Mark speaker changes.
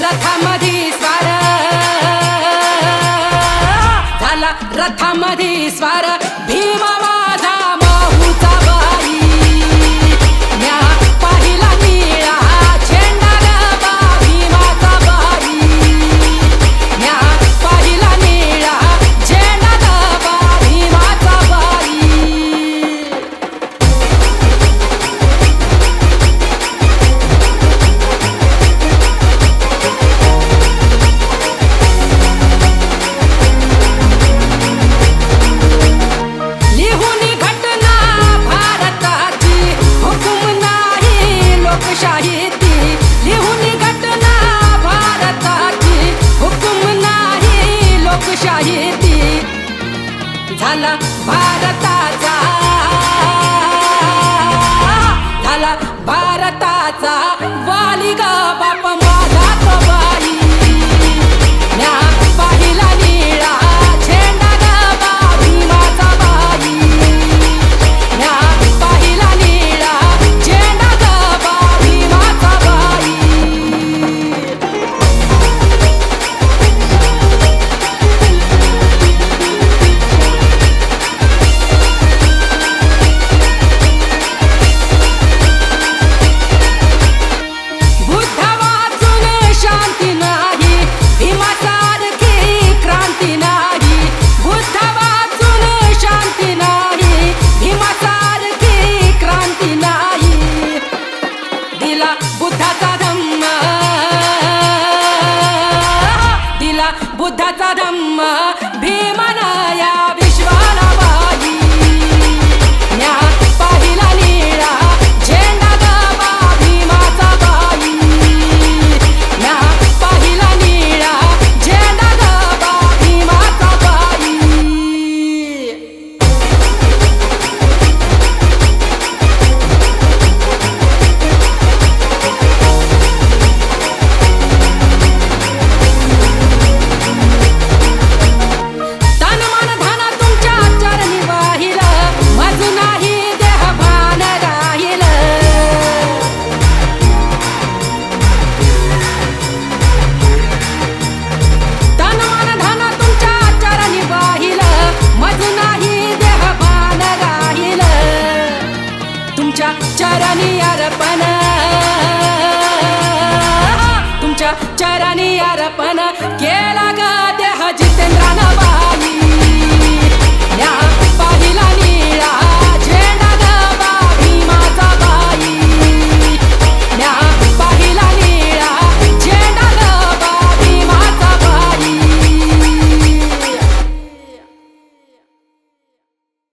Speaker 1: रथामध्ये स्वार. झाला रथामध्ये स्वार. भीमा बुद्धाचा धम्म भीमनाया भी चरणी अर्पण. तुमच्या चरणी अर्पण केला ग देह जितेंद्र.